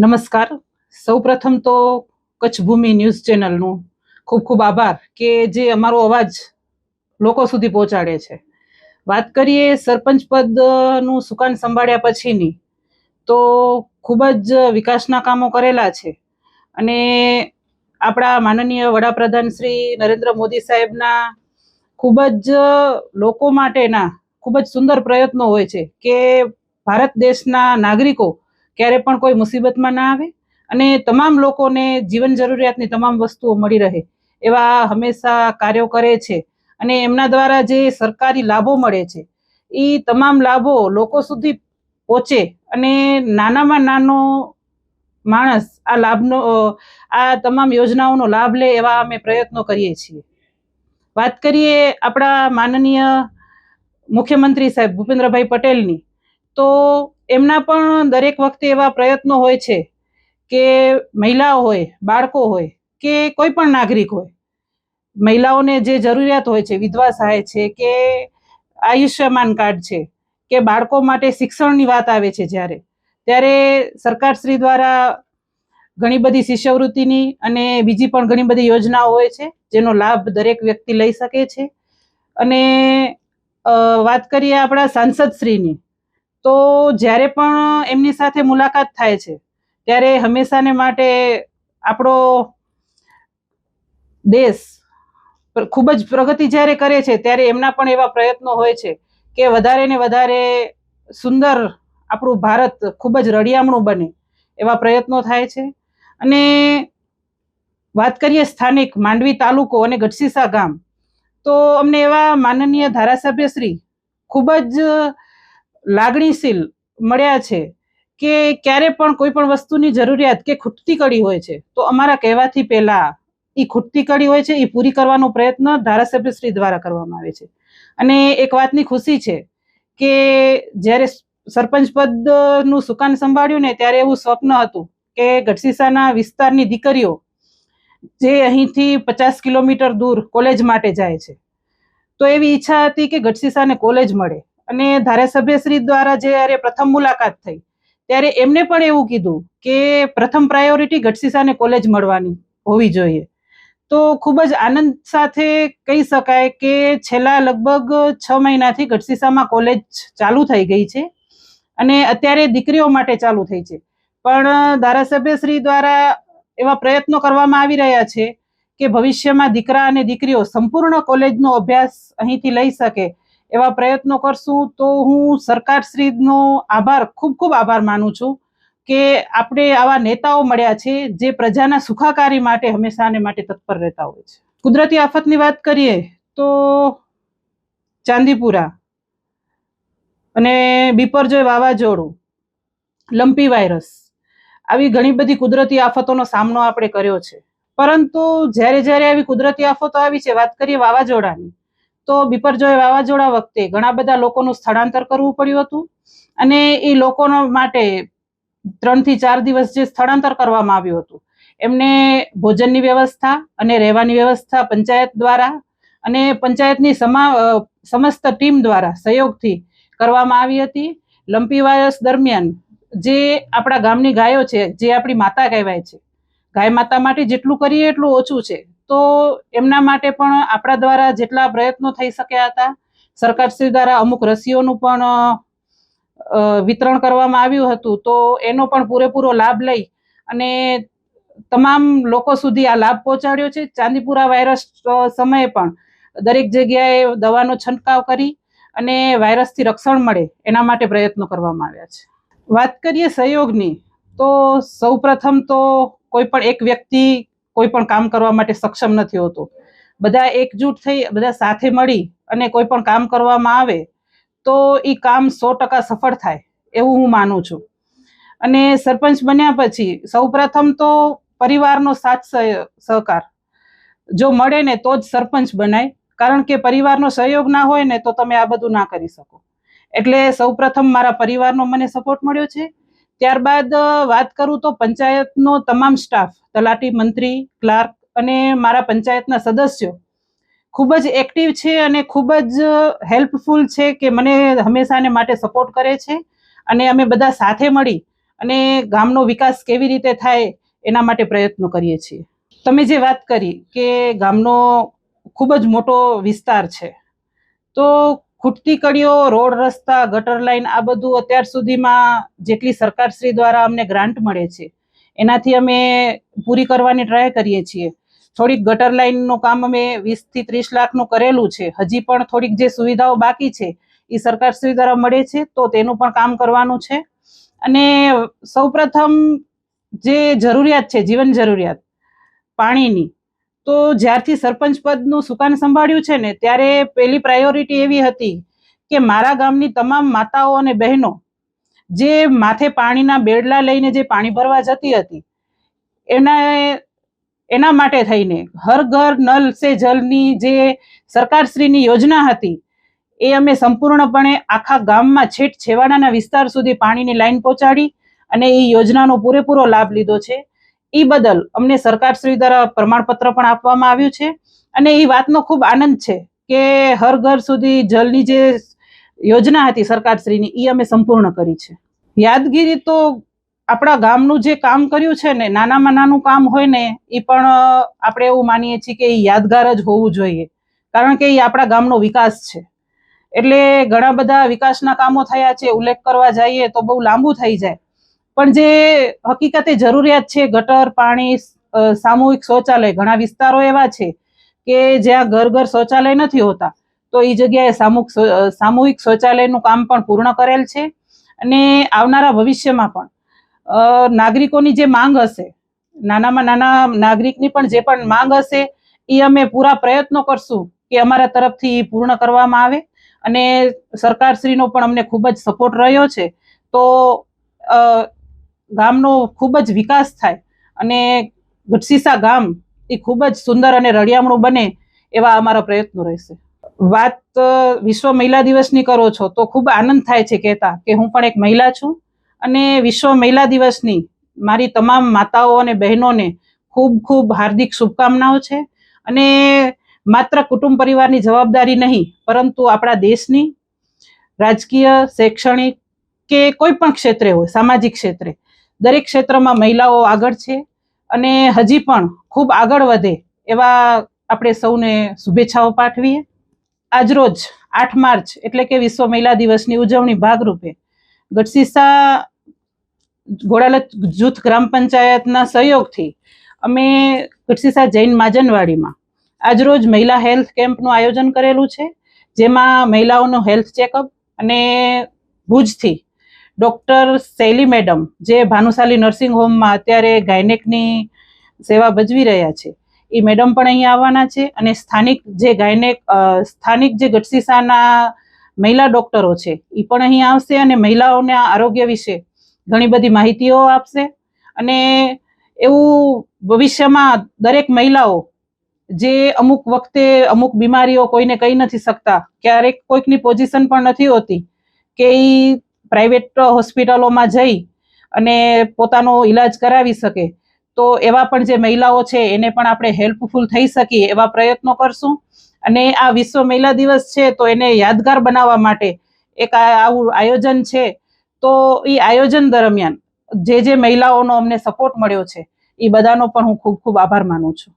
નમસ્કાર. સૌપ્રથમ તો કચ્છ ભૂમિ ન્યૂઝ ચેનલનું ખૂબ ખૂબ આભાર કે જે અમારો અવાજ લોકો સુધી પહોંચાડે છે. વાત કરીએ સરપંચ પદનું સુકાન સંભાળ્યા પછીની, તો ખૂબ જ વિકાસના કામો કરેલા છે. અને આપણા માનનીય વડાપ્રધાન શ્રી નરેન્દ્ર મોદી સાહેબના ખૂબ જ લોકો માટેના ખૂબ જ સુંદર પ્રયત્નો હોય છે કે ભારત દેશના નાગરિકો ક્યારે પણ કોઈ મુસીબતમાં ના આવે અને તમામ લોકોને જીવન જરૂરિયાતની તમામ વસ્તુઓ મળી રહે એવા હંમેશા કાર્યો કરે છે અને એમના દ્વારા જે સરકારી લાભો મળે છે એ તમામ લાભો લોકો સુધી પહોંચે અને નાનામાં નાનો માણસ આ લાભનો આ તમામ યોજનાઓનો લાભ લે એવા અમે પ્રયત્નો કરીએ છીએ. વાત કરીએ આપણા માનનીય મુખ્યમંત્રી સાહેબ ભૂપેન્દ્રભાઈ પટેલની, તો એમના પણ દરેક વખતે એવા પ્રયત્નો હોય છે કે મહિલાઓ હોય, બાળકો હોય કે કોઈ પણ નાગરિક હોય, મહિલાઓને જે જરૂરિયાત હોય છે, વિધવા સહાય છે કે આયુષ્યમાન કાર્ડ છે કે બાળકો માટે શિક્ષણની વાત આવે છે જ્યારે, ત્યારે સરકારશ્રી દ્વારા ઘણી બધી શિષ્યવૃત્તિની અને બીજી પણ ઘણી બધી યોજનાઓ હોય છે, જેનો લાભ દરેક વ્યક્તિ લઈ શકે છે. અને વાત કરીએ આપણા સાંસદશ્રીની. તો જ્યારે પણ એમની સાથે મુલાકાત થાય છે, ત્યારે હંમેશાને માટે આપણો દેશ ખૂબ જ પ્રગતિ જ્યારે કરે છે, ત્યારે એમના પણ એવા પ્રયત્નો હોય છે કે વધારે ને વધારે સુંદર આપણું ભારત ખૂબ જ રળિયામણું બને એવા પ્રયત્નો થાય છે. અને વાત કરીએ સ્થાનિક માંડવી તાલુકો અને ગઢસીસા ગામ, તો અમને એવા માનનીય ધારાસભ્યશ્રી ખૂબ જ લાગણીશીલ મળ્યા છે કે ક્યારે પણ કોઈ પણ વસ્તુની જરૂરિયાત કે ખૂટતી કડી હોય છે, તો અમારા કહેવાથી પહેલા એ ખૂટતી કડી હોય છે એ પૂરી કરવાનો પ્રયત્ન ધારાસભ્યશ્રી દ્વારા કરવામાં આવે છે. અને એક વાતની ખુશી છે કે જ્યારે સરપંચ પદનું સુકાન સંભાળ્યું ને ત્યારે એવું સ્વપ્ન હતું કે ગઢસીસાના વિસ્તારની દીકરીઓ જે અહીંથી પચાસ કિલોમીટર દૂર કોલેજ માટે જાય છે, તો એવી ઈચ્છા હતી કે ગઢસીસાને કોલેજ મળે. અને ધારાસભ્યશ્રી દ્વારા જ્યારે પ્રથમ મુલાકાત થઈ, ત્યારે એમને પણ એવું કીધું કે પ્રથમ પ્રાયોરિટી ગઢસીસાને કોલેજ મળવાની હોવી જોઈએ. તો ખૂબ જ આનંદ સાથે કહી શકાય કે છેલ્લા લગભગ છ મહિનાથી ગઢસીસામાં કોલેજ ચાલુ થઈ ગઈ છે અને અત્યારે દીકરીઓ માટે ચાલુ થઈ છે. પણ ધારાસભ્યશ્રી દ્વારા એવા પ્રયત્નો કરવામાં આવી રહ્યા છે કે ભવિષ્યમાં દીકરા અને દીકરીઓ સંપૂર્ણ કોલેજનો અભ્યાસ અહીંથી લઈ શકે એવા પ્રયત્નો કરશું તો હું સરકારશ્રીનો આભાર, ખૂબ ખૂબ આભાર માનું છું કે આપણે આવા નેતાઓ મળ્યા છે જે પ્રજાના સુખાકારી માટે હંમેશાને માટે તત્પર રહેતા હોય છે. કુદરતી આફતની વાત કરીએ તો ચાંદીપુરા અને બિપરજોય વાવાઝોડું, લંપી વાયરસ, આવી ઘણી બધી કુદરતી આફતોનો સામનો આપણે કર્યો છે. પરંતુ જ્યારે જ્યારે આવી કુદરતી આફતો આવી છે, વાત કરીએ વાવાઝોડાની તો બિપરજોય વાવાઝોડા વખતે ઘણા બધા લોકોનું સ્થળાંતર કરવું પડ્યું હતું. અને એ લોકોનો માટે ત્રણથી ચાર દિવસ જે સ્થળાંતર કરવામાં આવ્યું હતું, એમને ભોજનની વ્યવસ્થા અને રહેવાની વ્યવસ્થા પંચાયત દ્વારા અને પંચાયતની સમા સમસ્ત ટીમ દ્વારા સહયોગથી કરવામાં આવી હતી. લંપી વાયરસ દરમિયાન જે આપણા ગામની ગાયો છે, જે આપણી માતા કહેવાય છે, ગાય માતા માટે જેટલું કરીએ એટલું ઓછું છે. તો એમના માટે પણ આપણા દ્વારા જેટલા પ્રયત્નો થઈ શક્યા હતા, સરકારશ્રી દ્વારા અમુક રસીઓનું પણ વિતરણ કરવામાં આવ્યું હતું, તો એનો પણ પૂરેપૂરો લાભ લઈ અને તમામ લોકો સુધી આ લાભ પહોંચાડ્યો છે. ચાંદીપુરા વાયરસ સમયે પણ દરેક જગ્યાએ દવાનો છંટકાવ કરી અને વાયરસથી રક્ષણ મળે એના માટે પ્રયત્નો કરવામાં આવ્યા છે. વાત કરીએ સહયોગની, તો સૌપ્રથમ તો કોઈ પણ એક વ્યક્તિ કોઈ પણ કામ કરવા માટે સક્ષમ નથી હોતો. બધા એકજૂટ થઈ, બધા સાથે મળી અને કોઈ પણ કામ કરવામાં આવે તો એ કામ સો ટકા સફળ થાય, એવું હું માનું છું. અને સરપંચ બન્યા પછી સૌપ્રથમ તો પરિવારનો સાથ સહ- સહકાર. જો મળે ને તો જ સરપંચ બનાય, કારણ કે પરિવારનો સહયોગ ના હોય ને તો તમે આ બધું ના કરી શકો. એટલે સૌપ્રથમ મારા પરિવારનો મને સપોર્ટ મળ્યો છે. ત્યારબાદ વાત કરું તો પંચાયતનો તમામ સ્ટાફ, તલાટી મંત્રી, ક્લાર્ક અને મારા પંચાયતના સદસ્યો. ખૂબ જ એક્ટિવ છે અને ખૂબ જ હેલ્પફુલ છે કે મને હંમેશાને માટે સપોર્ટ કરે છે અને અમે બધા સાથે મળી અને ગામનો વિકાસ કેવી રીતે થાય એના માટે પ્રયત્નો કરીએ છીએ. તમે જે વાત કરી કે ગામનો ખૂબ જ મોટો વિસ્તાર છે, તો ખૂટતી કડીઓ, રોડ રસ્તા, ગટર લાઈન, આ બધું અત્યાર સુધીમાં જેટલી સરકારશ્રી દ્વારા અમને ગ્રાન્ટ મળે છે, એનાથી અમે પૂરી કરવાની ટ્રાય કરીએ છીએ. થોડીક ગટર લાઈનનું કામ અમે વીસથી ત્રીસ લાખનું કરેલું છે, હજી પણ થોડીક જે સુવિધાઓ બાકી છે, એ સરકારશ્રી દ્વારા મળે છે, તો તેનું પણ કામ કરવાનું છે. અને સૌપ્રથમ જે જરૂરિયાત છે, જીવન જરૂરિયાત, પાણીની તો જ્યારથી સરપંચ પદનું સુકાન સંભાળ્યું છે ને, ત્યારે પહેલી પ્રાયોરિટી એવી હતી કે મારા ગામની તમામ માતાઓ અને બહેનો જે માથે પાણીના બેડલા લઈને જે પાણી ભરવા જતી હતી, એના એના માટે થઈને હર ઘર નલ સે જલની જે સરકારશ્રીની યોજના હતી, એ અમે સંપૂર્ણપણે આખા ગામમાં છેટ છેવાડાના વિસ્તાર સુધી પાણીની લાઈન પહોંચાડી અને એ યોજનાનો પૂરેપૂરો લાભ લીધો છે. એ બદલ અમને સરકારશ્રી દ્વારા પ્રમાણપત્ર પણ આપવામાં આવ્યું છે. અને એ વાતનો ખૂબ આનંદ છે કે હર ઘર સુધી જલની જે યોજના હતી સરકારશ્રીની એ અમે સંપૂર્ણ કરી છે. યાદગીરી તો આપણા ગામનું જે કામ કર્યું છે ને, નાનામાં નાનું કામ હોય ને એ પણ આપણે એવું માનીએ છીએ કે એ યાદગાર જ હોવું જોઈએ. કારણ કે એ આપણા ગામનો વિકાસ છે. એટલે ઘણા બધા વિકાસના કામો થયા છે, ઉલ્લેખ કરવા જઈએ તો બહુ લાંબુ થઈ જાય. પણ જે હકીકતે જરૂરિયાત છે, ગટર, પાણી સામૂહિક શૌચાલય, ઘણા વિસ્તારો એવા છે કે જ્યાં ઘર ઘર શૌચાલય નથી હોતા, તો એ જગ્યાએ સામૂહિક સામૂહિક શૌચાલયનું કામ પણ પૂર્ણ કરેલ છે અને આવનારા ભવિષ્યમાં પણ. નાગરિકોની જે માંગ હશે, નાનામાં નાના નાગરિકની પણ જે પણ માંગ હશે એ અમે પૂરા પ્રયત્નો કરશું કે અમારા તરફથી પૂર્ણ કરવામાં આવે અને સરકારશ્રીનો પણ અમને ખૂબ જ સપોર્ટ રહ્યો છે. તો ગામનો ખૂબ જ વિકાસ થાય અને ગઢસીસા ગામ એ ખૂબ જ સુંદર અને રળિયામણું બને એવા અમારા પ્રયત્નો રહેશે. વાત વિશ્વ મહિલા દિવસની કરો છો તો ખૂબ આનંદ થાય છે કહેતા કે હું પણ એક મહિલા છું અને વિશ્વ મહિલા દિવસની મારી તમામ માતાઓ અને બહેનોને ખૂબ ખૂબ હાર્દિક શુભકામનાઓ છે અને માત્ર કુટુંબ પરિવારની જવાબદારી નહીં, પરંતુ આપણા દેશની રાજકીય, શૈક્ષણિક કે કોઈ પણ ક્ષેત્રે હોય, સામાજિક ક્ષેત્રે દરેક ક્ષેત્રમાં મહિલાઓ આગળ છે અને હજી પણ ખૂબ આગળ વધે એવા આપણે સૌને શુભેચ્છાઓ પાઠવીએ. આજરોજ આઠ માર્ચ એટલે કે વિશ્વ મહિલા દિવસની ઉજવણી ભાગરૂપે ગઢસીસા ઘોડાલત જૂથ ગ્રામ પંચાયતના સહયોગથી અમે ગઢસીસા જૈન માજનવાડીમાં આજરોજ મહિલા હેલ્થ કેમ્પનું આયોજન કરેલું છે, જેમાં મહિલાઓનું હેલ્થ ચેકઅપ અને ભુજથી ડૉક્ટર શૈલી મેડમ, જે ભાનુશાલી નર્સિંગ હોમમાં અત્યારે ગાયનેકની સેવા ભજવી રહ્યા છે, એ મેડમ પણ અહીંયા આવવાના છે અને સ્થાનિક જે ગાયનેક સ્થાનિક જે ગઢસીસાના મહિલા ડૉક્ટરો છે એ પણ અહીં આવશે અને મહિલાઓના આરોગ્ય વિશે ઘણી બધી માહિતીઓ આપશે. અને એવું ભવિષ્યમાં દરેક મહિલાઓ જે અમુક વખતે અમુક બીમારીઓ કોઈને કહી નથી શકતા, ક્યારેક કોઈકની પોઝિશન પણ નથી હોતી, કે એ પ્રાઇવેટ હોસ્પિટલોમાં જઈ અને પોતાનો ઈલાજ કરાવી શકે. તો એવા પણ જે મહિલાઓ છે, એને પણ આપણે હેલ્પફુલ થઈ શકીએ એવા પ્રયત્નો કરશું. અને આ વિશ્વ મહિલા દિવસ છે, તો એને યાદગાર બનાવવા માટે એક આવું આયોજન છે. તો એ આયોજન દરમિયાન જે જે મહિલાઓનો અમને સપોર્ટ મળ્યો છે એ બધાનો પણ હું ખૂબ ખૂબ આભાર માનું છું.